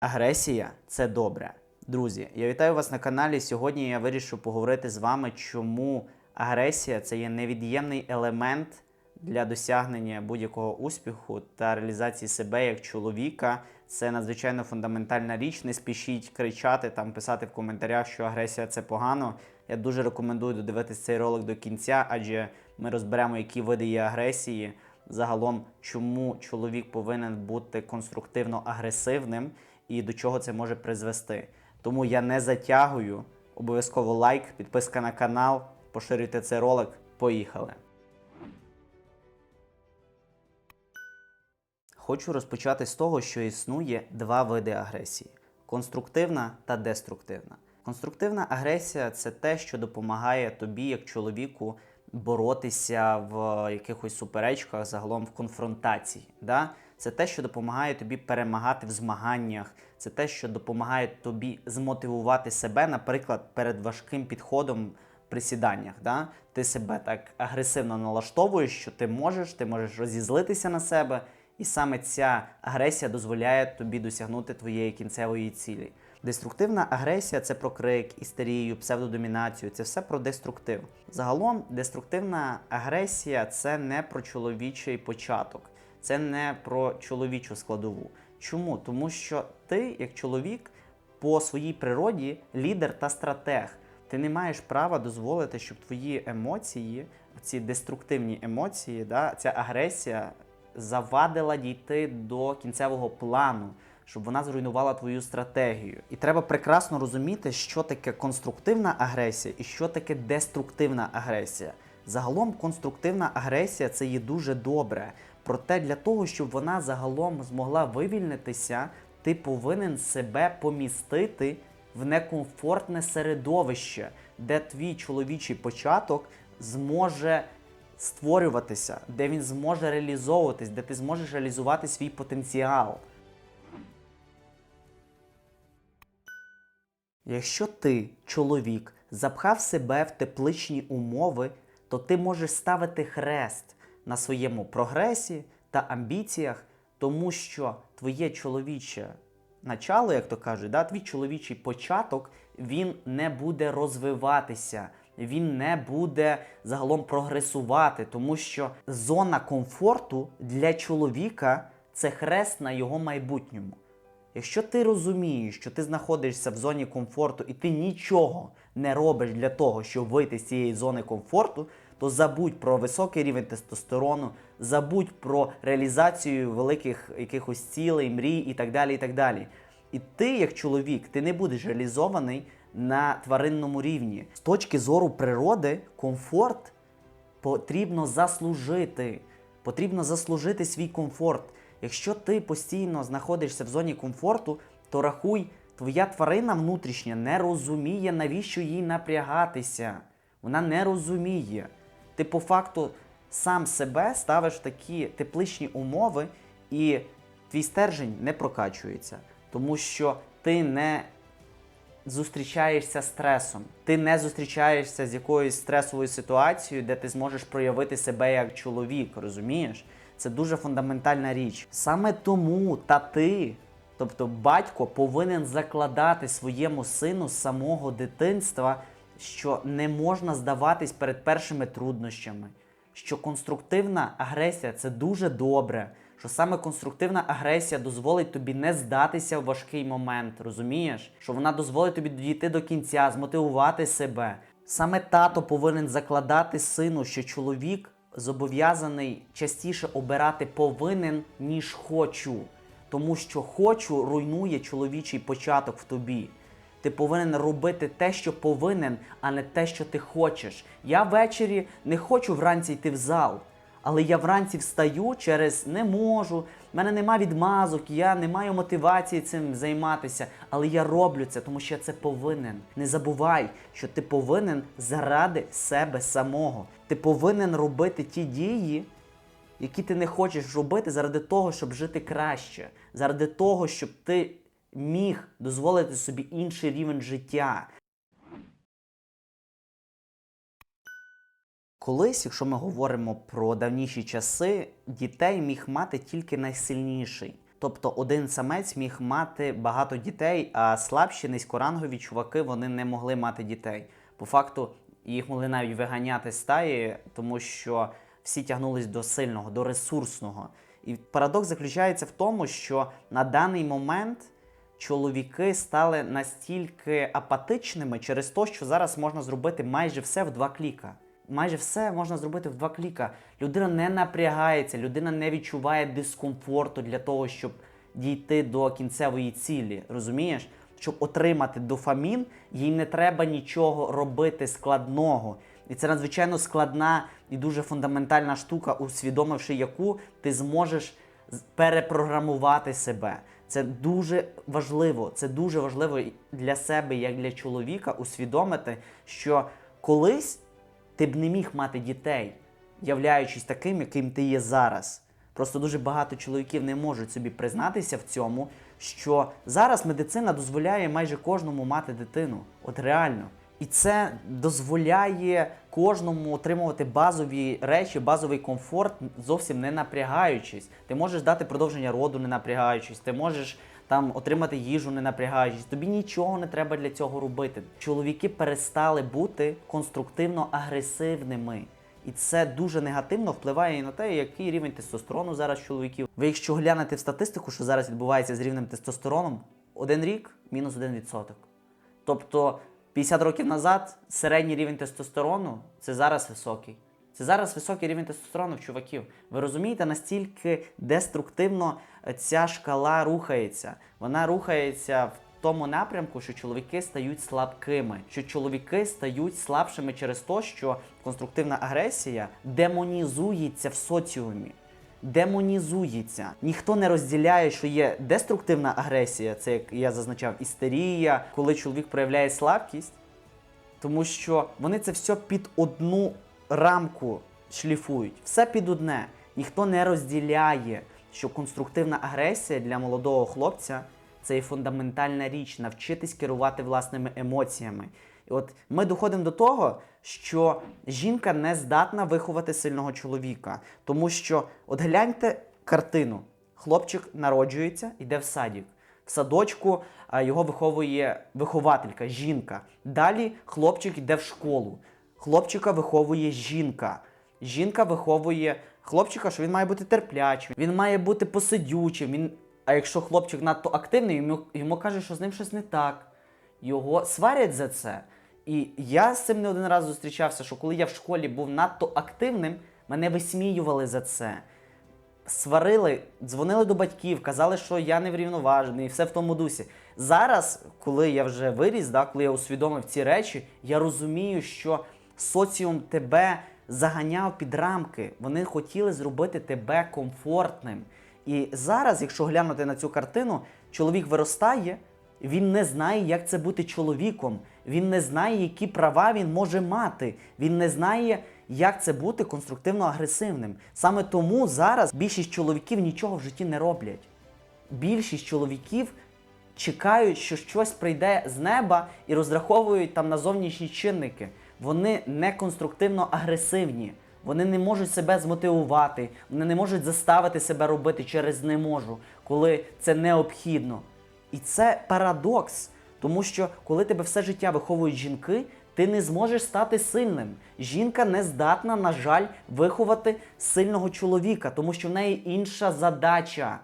Агресія це добре. Друзі, я вітаю вас на каналі. Сьогодні я вирішив поговорити з вами, чому агресія це є невід'ємний елемент для досягнення будь-якого успіху та реалізації себе як чоловіка. Це надзвичайно фундаментальна річ. Не спішіть кричати там, писати в коментарях, що агресія це погано. Я дуже рекомендую додивитися цей ролик до кінця, адже ми розберемо, які види є агресії. Загалом, чому чоловік повинен бути конструктивно агресивним і до чого це може призвести. Тому я не затягую. Обов'язково лайк, підписка на канал, поширюйте цей ролик. Поїхали. Хочу розпочати з того, що існує два види агресії: конструктивна та деструктивна. Конструктивна агресія це те, що допомагає тобі, як чоловіку, боротися в якихось суперечках, загалом в конфронтації. Да? Це те, що допомагає тобі перемагати в змаганнях, це те, що допомагає тобі змотивувати себе, наприклад, перед важким підходом при сіданнях. Да? Ти себе так агресивно налаштовуєш, що ти можеш, ти можеш розізлитися на себе, і саме ця агресія дозволяє тобі досягнути твоєї кінцевої цілі. Деструктивна агресія це про крик, істерію, псевдодомінацію, це все про деструктив. Загалом, деструктивна агресія це не про чоловічий початок, це не про чоловічу складову. Чому? Тому що ти, як чоловік, по своїй природі лідер та стратег. Ти не маєш права дозволити, щоб твої емоції, ці деструктивні емоції, да, ця агресія завадила дійти до кінцевого плану, щоб вона зруйнувала твою стратегію. І треба прекрасно розуміти, що таке конструктивна агресія і що таке деструктивна агресія. Загалом конструктивна агресія це є дуже добре. Проте для того, щоб вона загалом змогла вивільнитися, ти повинен себе помістити в некомфортне середовище, де твій чоловічий початок зможе створюватися, де він зможе реалізовуватись, де ти зможеш реалізувати свій потенціал. Якщо ти, чоловік, запхав себе в тепличні умови, то ти можеш ставити хрест на своєму прогресі та амбіціях, тому що твоє чоловіче начало, як то кажуть, да, твій чоловічий початок, він не буде розвиватися, він не буде загалом прогресувати, тому що зона комфорту для чоловіка це хрест на його майбутньому. Якщо ти розумієш, що ти знаходишся в зоні комфорту і ти нічого не робиш для того, щоб вийти з цієї зони комфорту, то забудь про високий рівень тестостерону, забудь про реалізацію великих якихось цілей, мрій і так далі. І так далі. І ти, як чоловік, ти не будеш реалізований на тваринному рівні. З точки зору природи, комфорт потрібно заслужити. Потрібно заслужити свій комфорт. Якщо ти постійно знаходишся в зоні комфорту, то рахуй, твоя тварина внутрішня не розуміє, навіщо їй напрягатися. Вона не розуміє. Ти по факту сам себе ставиш в такі тепличні умови, і твій стержень не прокачується, тому що ти не зустрічаєшся стресом. Ти не зустрічаєшся з якоюсь стресовою ситуацією, де ти зможеш проявити себе як чоловік, розумієш? Це дуже фундаментальна річ. Саме тому та ти, тобто батько, повинен закладати своєму сину з самого дитинства, що не можна здаватись перед першими труднощами, що конструктивна агресія це дуже добре. Що саме конструктивна агресія дозволить тобі не здатися в важкий момент, розумієш? Що вона дозволить тобі дійти до кінця, змотивувати себе. Саме тато повинен закладати сину, що чоловік зобов'язаний частіше обирати повинен, ніж хочу. Тому що хочу руйнує чоловічий початок в тобі. Ти повинен робити те, що повинен, а не те, що ти хочеш. Я ввечері не хочу вранці йти в зал. Але я вранці встаю через не можу, в мене нема відмазок, я не маю мотивації цим займатися. Але я роблю це, тому що я це повинен. Не забувай, що ти повинен заради себе самого. Ти повинен робити ті дії, які ти не хочеш робити, заради того, щоб жити краще, заради того, щоб ти міг дозволити собі інший рівень життя. Колись, якщо ми говоримо про давніші часи, дітей міг мати тільки найсильніший. Тобто один самець міг мати багато дітей, а слабші низькорангові чуваки вони не могли мати дітей. По факту їх могли навіть виганяти стаї, тому що всі тягнулись до сильного, до ресурсного. І парадокс заключається в тому, що на даний момент чоловіки стали настільки апатичними через те, що зараз можна зробити майже все в два кліка. Майже все можна зробити в два кліка. Людина не напрягається, людина не відчуває дискомфорту для того, щоб дійти до кінцевої цілі. Розумієш? Щоб отримати дофамін, їй не треба нічого робити складного. І це надзвичайно складна і дуже фундаментальна штука, усвідомивши яку ти зможеш перепрограмувати себе. Це дуже важливо. Це дуже важливо для себе, як для чоловіка, усвідомити, що колись ти б не міг мати дітей, являючись таким, яким ти є зараз. Просто дуже багато чоловіків не можуть собі признатися в цьому, що зараз медицина дозволяє майже кожному мати дитину. От реально. І це дозволяє кожному отримувати базові речі, базовий комфорт, зовсім не напрягаючись. Ти можеш дати продовження роду, не напрягаючись, ти можеш там отримати їжу, не напрягаючись. Тобі нічого не треба для цього робити. Чоловіки перестали бути конструктивно агресивними. І це дуже негативно впливає і на те, який рівень тестостерону зараз чоловіків. Ви якщо глянете в статистику, що зараз відбувається з рівнем тестостероном, один рік мінус один відсоток. Тобто 50 років назад середній рівень тестостерону це зараз високий. Це зараз високий рівень тестостерону в чуваків. Ви розумієте, настільки деструктивно ця шкала рухається. Вона рухається в тому напрямку, що чоловіки стають слабкими, що чоловіки стають слабшими через те, що конструктивна агресія демонізується в соціумі демонізується. Ніхто не розділяє, що є деструктивна агресія, це як я зазначав, істерія, коли чоловік проявляє слабкість, тому що вони це все під одну рамку шліфують, все під одне. Ніхто не розділяє, що конструктивна агресія для молодого хлопця це є фундаментальна річ навчитись керувати власними емоціями. І от ми доходимо до того, що жінка не здатна виховати сильного чоловіка, тому що от гляньте картину: хлопчик народжується, йде в садик. В садочку його виховує вихователька, жінка. Далі хлопчик йде в школу. Хлопчика виховує жінка. Жінка виховує хлопчика, що він має бути терплячим, він має бути посидючим. Він... А якщо хлопчик надто активний, йому, йому кажуть, що з ним щось не так. Його сварять за це. І я з цим не один раз зустрічався, що коли я в школі був надто активним, мене висміювали за це. Сварили, дзвонили до батьків, казали, що я неврівноважений, і все в тому дусі. Зараз, коли я вже виріс, да, коли я усвідомив ці речі, я розумію, що соціум тебе заганяв під рамки. Вони хотіли зробити тебе комфортним. І зараз, якщо глянути на цю картину, чоловік виростає, він не знає, як це бути чоловіком. Він не знає, які права він може мати. Він не знає, як це бути конструктивно агресивним. Саме тому зараз більшість чоловіків нічого в житті не роблять. Більшість чоловіків чекають, що щось прийде з неба і розраховують там на зовнішні чинники. Вони не конструктивно агресивні. Вони не можуть себе змотивувати, вони не можуть заставити себе робити через не можу, коли це необхідно. І це парадокс, тому що коли тебе все життя виховують жінки, ти не зможеш стати сильним. Жінка не здатна, на жаль, виховати сильного чоловіка, тому що в неї інша задача.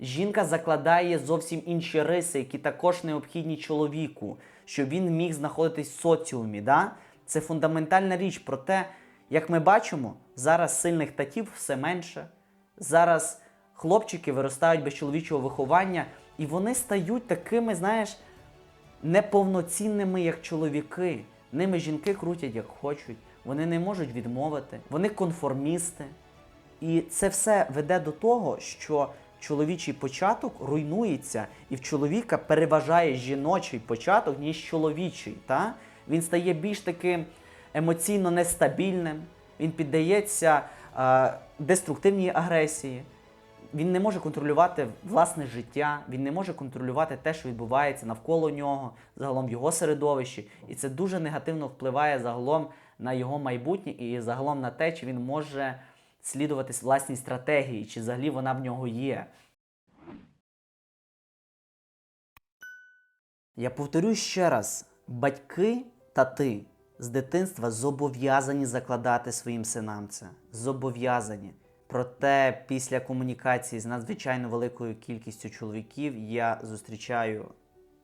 Жінка закладає зовсім інші риси, які також необхідні чоловіку, щоб він міг знаходитись в соціумі. Да? Це фундаментальна річ про те, як ми бачимо, зараз сильних татів все менше. Зараз хлопчики виростають без чоловічого виховання, і вони стають такими, знаєш, неповноцінними, як чоловіки. Ними жінки крутять як хочуть, вони не можуть відмовити, вони конформісти. І це все веде до того, що чоловічий початок руйнується, і в чоловіка переважає жіночий початок, ніж чоловічий. Та? Він стає більш таким емоційно нестабільним, він піддається е, деструктивній агресії він не може контролювати власне життя, він не може контролювати те, що відбувається навколо нього, загалом його середовищі, і це дуже негативно впливає загалом на його майбутнє і загалом на те, чи він може слідувати власній стратегії, чи взагалі вона в нього є. Я повторю ще раз: батьки та ти з дитинства зобов'язані закладати своїм синам це. Зобов'язані. Проте після комунікації з надзвичайно великою кількістю чоловіків я зустрічаю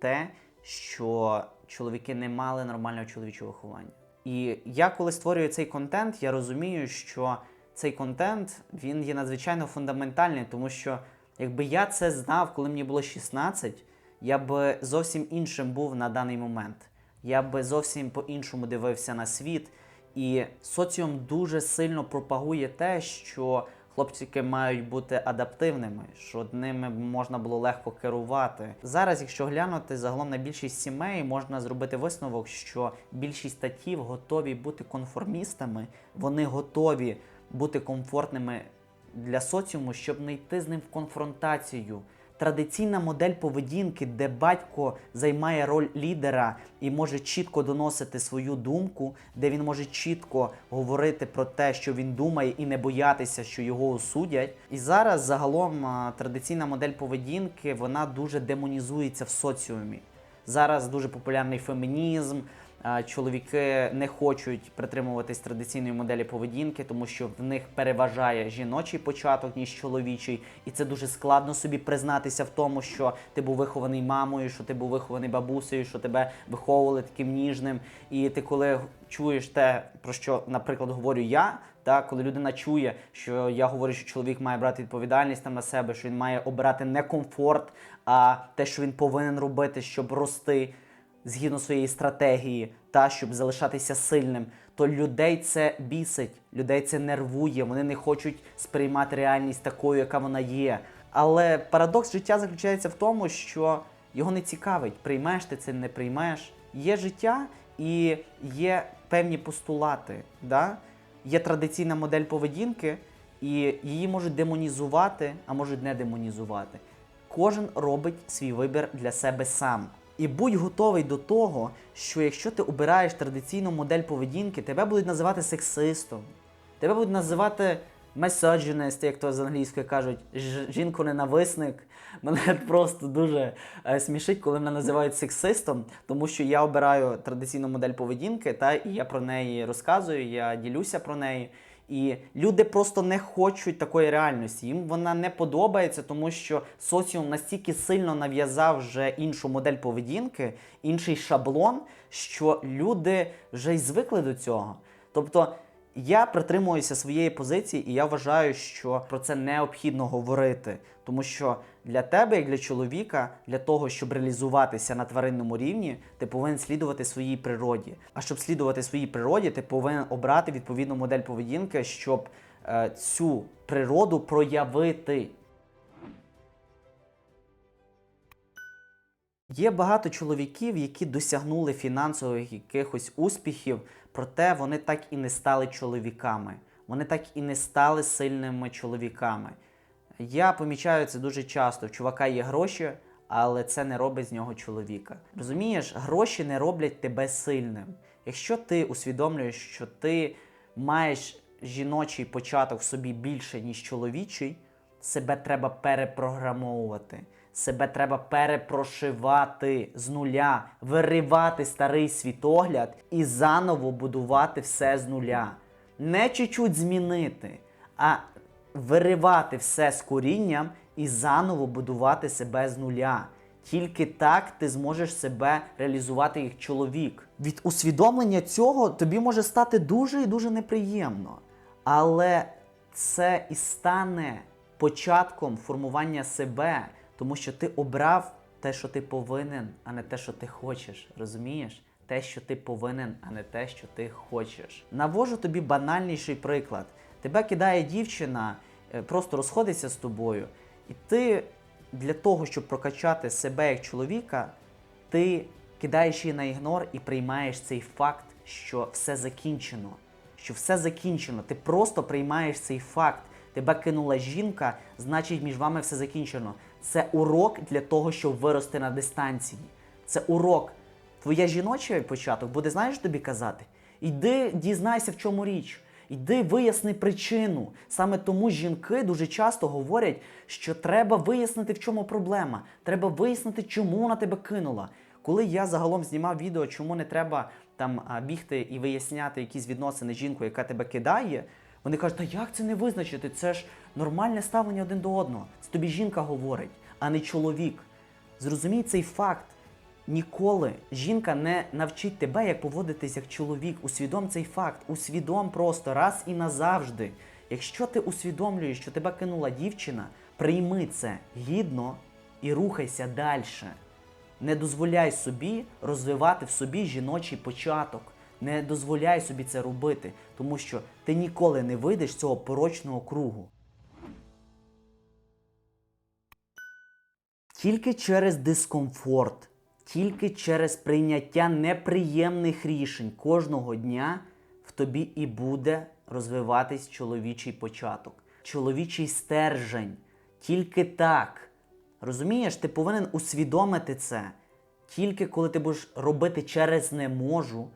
те, що чоловіки не мали нормального чоловічого виховання. І я, коли створюю цей контент, я розумію, що цей контент він є надзвичайно фундаментальний, тому що якби я це знав, коли мені було 16, я би зовсім іншим був на даний момент. Я би зовсім по-іншому дивився на світ. І соціум дуже сильно пропагує те, що хлопчики мають бути адаптивними, що ними можна було легко керувати. Зараз, якщо глянути загалом на більшість сімей, можна зробити висновок, що більшість татів готові бути конформістами, вони готові бути комфортними для соціуму, щоб не йти з ним в конфронтацію. Традиційна модель поведінки, де батько займає роль лідера і може чітко доносити свою думку, де він може чітко говорити про те, що він думає, і не боятися, що його осудять. І зараз загалом традиційна модель поведінки вона дуже демонізується в соціумі. Зараз дуже популярний фемінізм. Чоловіки не хочуть притримуватись традиційної моделі поведінки, тому що в них переважає жіночий початок, ніж чоловічий, і це дуже складно собі признатися в тому, що ти був вихований мамою, що ти був вихований бабусею, що тебе виховували таким ніжним. І ти коли чуєш те, про що, наприклад, говорю я. Та коли людина чує, що я говорю, що чоловік має брати відповідальність там на себе, що він має обирати не комфорт, а те, що він повинен робити, щоб рости згідно своєї стратегії, та щоб залишатися сильним, то людей це бісить, людей це нервує. Вони не хочуть сприймати реальність такою, яка вона є. Але парадокс життя заключається в тому, що його не цікавить, приймеш ти це, не приймеш. Є життя і є певні постулати. Да? Є традиційна модель поведінки, і її можуть демонізувати, а можуть не демонізувати. Кожен робить свій вибір для себе сам. І будь готовий до того, що якщо ти обираєш традиційну модель поведінки, тебе будуть називати сексистом, тебе будуть називати misogynist, як то з англійської кажуть, жінко-ненависник. Мене просто дуже е, смішить, коли мене називають сексистом, тому що я обираю традиційну модель поведінки, та і я про неї розказую, я ділюся про неї. І люди просто не хочуть такої реальності. Їм вона не подобається, тому що соціум настільки сильно нав'язав вже іншу модель поведінки, інший шаблон, що люди вже й звикли до цього. Тобто я притримуюся своєї позиції, і я вважаю, що про це необхідно говорити, тому що для тебе, як для чоловіка, для того, щоб реалізуватися на тваринному рівні, ти повинен слідувати своїй природі. А щоб слідувати своїй природі, ти повинен обрати відповідну модель поведінки, щоб е, цю природу проявити. Є багато чоловіків, які досягнули фінансових якихось успіхів, проте вони так і не стали чоловіками. Вони так і не стали сильними чоловіками. Я помічаю це дуже часто. В чувака є гроші, але це не робить з нього чоловіка. Розумієш, гроші не роблять тебе сильним. Якщо ти усвідомлюєш, що ти маєш жіночий початок в собі більше, ніж чоловічий, себе треба перепрограмовувати. Себе треба перепрошивати з нуля, виривати старий світогляд і заново будувати все з нуля. Не чуть-чуть змінити, а виривати все з корінням і заново будувати себе з нуля. Тільки так ти зможеш себе реалізувати як чоловік. Від усвідомлення цього тобі може стати дуже і дуже неприємно. Але це і стане початком формування себе, тому що ти обрав те, що ти повинен, а не те, що ти хочеш. Розумієш? Те, що ти повинен, а не те, що ти хочеш. Навожу тобі банальніший приклад. Тебе кидає дівчина, е, просто розходиться з тобою, і ти для того, щоб прокачати себе як чоловіка, ти кидаєш її на ігнор і приймаєш цей факт, що все закінчено. Що все закінчено. Ти просто приймаєш цей факт. Тебе кинула жінка, значить між вами все закінчено. Це урок для того, щоб вирости на дистанції. Це урок. Твоя жіночий початок буде, знаєш, тобі казати? Йди, дізнайся, в чому річ. Йди виясни причину. Саме тому жінки дуже часто говорять, що треба вияснити, в чому проблема. Треба вияснити, чому вона тебе кинула. Коли я загалом знімав відео, чому не треба там бігти і виясняти якісь відносини з жінкою, яка тебе кидає, вони кажуть, та як це не визначити? Це ж нормальне ставлення один до одного. Це тобі жінка говорить, а не чоловік. Зрозумій цей факт. Ніколи жінка не навчить тебе, як поводитись як чоловік. Усвідом цей факт. Усвідом просто раз і назавжди. Якщо ти усвідомлюєш, що тебе кинула дівчина, прийми це гідно і рухайся далі. Не дозволяй собі розвивати в собі жіночий початок. Не дозволяй собі це робити, тому що ти ніколи не вийдеш з цього порочного кругу. Тільки через дискомфорт, тільки через прийняття неприємних рішень кожного дня в тобі і буде розвиватись чоловічий початок, чоловічий стержень. Тільки так. Розумієш, ти повинен усвідомити це. Тільки коли ти будеш робити через не можу,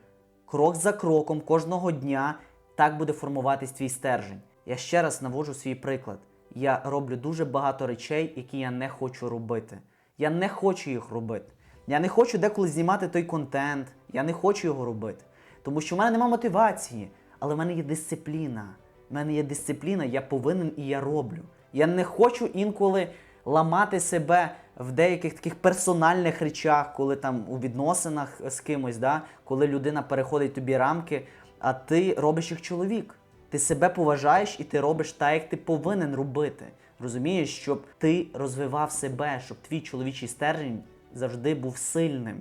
крок за кроком кожного дня, так буде формуватись твій стержень. Я ще раз наводжу свій приклад. Я роблю дуже багато речей, які я не хочу робити. Я не хочу їх робити. Я не хочу деколи знімати той контент. Я не хочу його робити. Тому що в мене немає мотивації, але в мене є дисципліна. В мене є дисципліна, я повинен і я роблю. Я не хочу інколи ламати себе в деяких таких персональних речах, коли там у відносинах з кимось, да? коли людина переходить тобі рамки, а ти робиш як чоловік. Ти себе поважаєш і ти робиш так, як ти повинен робити. Розумієш, щоб ти розвивав себе, щоб твій чоловічий стержень завжди був сильним.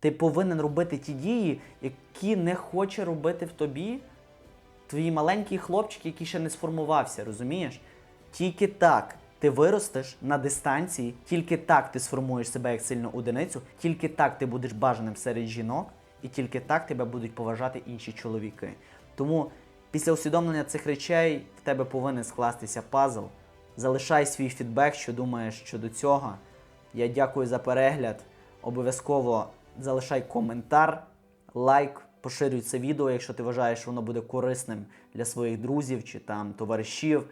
Ти повинен робити ті дії, які не хоче робити в тобі твій маленький хлопчик, який ще не сформувався, розумієш? Тільки так ти виростеш на дистанції, тільки так ти сформуєш себе як сильну одиницю, тільки так ти будеш бажаним серед жінок, і тільки так тебе будуть поважати інші чоловіки. Тому після усвідомлення цих речей в тебе повинен скластися пазл. Залишай свій фідбек, що думаєш щодо цього. Я дякую за перегляд. Обов'язково залишай коментар, лайк, поширюй це відео, якщо ти вважаєш, що воно буде корисним для своїх друзів чи там товаришів.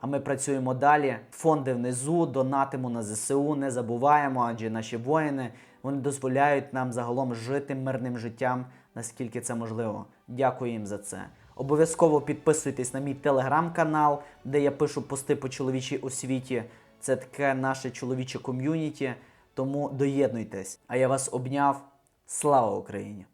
А ми працюємо далі. Фонди внизу, донатимо на ЗСУ, не забуваємо, адже наші воїни вони дозволяють нам загалом жити мирним життям, наскільки це можливо. Дякую їм за це. Обов'язково підписуйтесь на мій телеграм-канал, де я пишу пости по чоловічій освіті. Це таке наше чоловіче ком'юніті. Тому доєднуйтесь. А я вас обняв. Слава Україні!